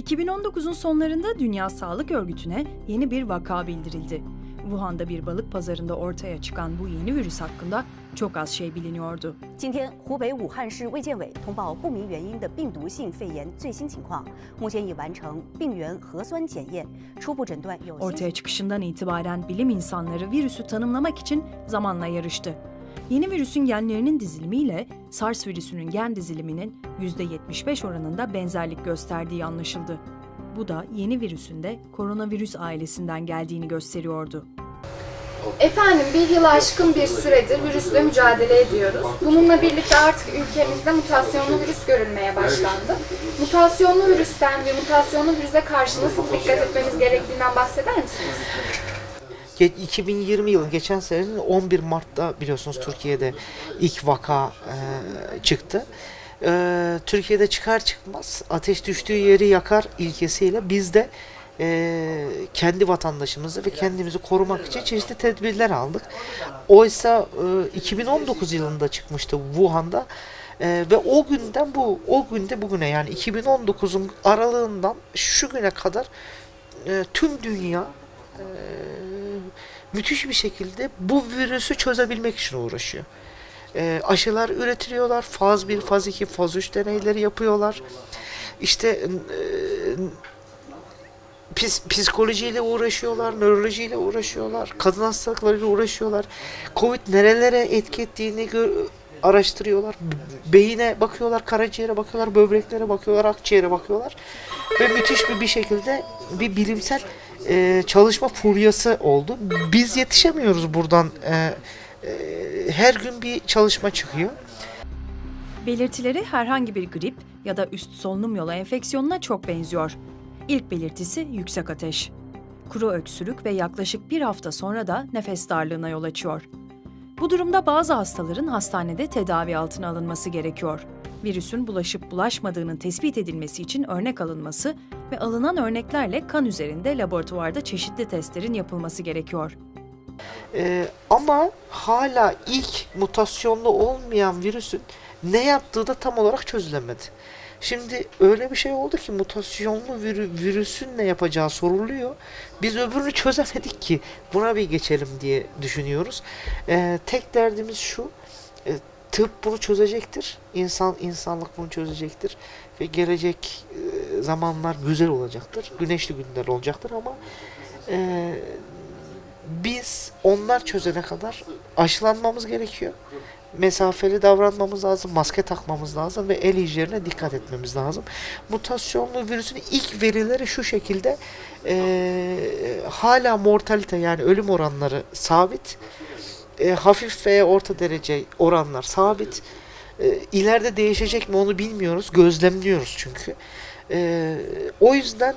2019'un sonlarında Dünya Sağlık Örgütü'ne yeni bir vaka bildirildi. Wuhan'da bir balık pazarında ortaya çıkan bu yeni virüs hakkında çok az şey biliniyordu. Ortaya çıkışından itibaren bilim insanları virüsü tanımlamak için zamanla yarıştı. Yeni virüsün genlerinin dizilimiyle SARS virüsünün gen diziliminin %75 oranında benzerlik gösterdiği anlaşıldı. Bu da yeni virüsün de koronavirüs ailesinden geldiğini gösteriyordu. Efendim bir yılı aşkın bir süredir virüsle mücadele ediyoruz. Bununla birlikte artık ülkemizde mutasyonlu virüs görülmeye başlandı. Mutasyonlu virüsten ve mutasyonlu virüse karşı nasıl dikkat etmemiz gerektiğinden bahseder misiniz? Ge- 2020 yılı geçen senenin 11 Mart'ta biliyorsunuz Türkiye'de ilk vaka e, çıktı. E, Türkiye'de çıkar çıkmaz ateş düştüğü yeri yakar ilkesiyle biz de e, kendi vatandaşımızı ve kendimizi korumak için çeşitli tedbirler aldık. Oysa e, 2019 yılında çıkmıştı Wuhan'da e, ve o günden bu o günde bugüne yani 2019'un aralığından şu güne kadar e, tüm dünya e, müthiş bir şekilde bu virüsü çözebilmek için uğraşıyor. E, aşılar üretiliyorlar. Faz 1, faz 2, faz 3 deneyleri yapıyorlar. İşte e, psikolojiyle uğraşıyorlar, nörolojiyle uğraşıyorlar, kadın hastalıklarıyla uğraşıyorlar. Covid nerelere etki ettiğini gö- araştırıyorlar. Beyine bakıyorlar, karaciğere bakıyorlar, böbreklere bakıyorlar, akciğere bakıyorlar. Ve müthiş bir bir şekilde bir bilimsel e, çalışma furyası oldu. Biz yetişemiyoruz buradan. E, e, her gün bir çalışma çıkıyor. Belirtileri herhangi bir grip ya da üst solunum yolu enfeksiyonuna çok benziyor. İlk belirtisi yüksek ateş. Kuru öksürük ve yaklaşık bir hafta sonra da nefes darlığına yol açıyor. Bu durumda bazı hastaların hastanede tedavi altına alınması gerekiyor. Virüsün bulaşıp bulaşmadığının tespit edilmesi için örnek alınması ve alınan örneklerle kan üzerinde laboratuvarda çeşitli testlerin yapılması gerekiyor. Ee, ama hala ilk mutasyonlu olmayan virüsün ne yaptığı da tam olarak çözülemedi. Şimdi öyle bir şey oldu ki mutasyonlu virü- virüsün ne yapacağı soruluyor. Biz öbürünü çözemedik ki buna bir geçelim diye düşünüyoruz. Ee, tek derdimiz şu. e, tıp bunu çözecektir. İnsan insanlık bunu çözecektir ve gelecek e, zamanlar güzel olacaktır. Güneşli günler olacaktır ama e, biz onlar çözene kadar aşılanmamız gerekiyor. Mesafeli davranmamız lazım, maske takmamız lazım ve el hijyenine dikkat etmemiz lazım. Mutasyonlu virüsün ilk verileri şu şekilde eee, hala mortalite yani ölüm oranları sabit. Eee, hafif veya orta derece oranlar sabit. Eee ileride değişecek mi onu bilmiyoruz. Gözlemliyoruz çünkü. Eee, o yüzden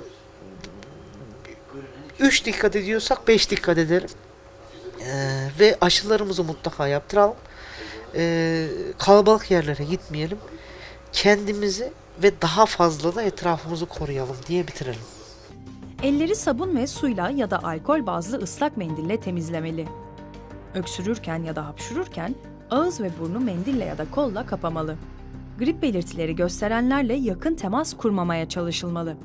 3 dikkat ediyorsak 5 dikkat edelim. Ee, ve aşılarımızı mutlaka yaptıralım. Ee, kalabalık yerlere gitmeyelim. Kendimizi ve daha fazla da etrafımızı koruyalım diye bitirelim. Elleri sabun ve suyla ya da alkol bazlı ıslak mendille temizlemeli. Öksürürken ya da hapşururken ağız ve burnu mendille ya da kolla kapamalı. Grip belirtileri gösterenlerle yakın temas kurmamaya çalışılmalı.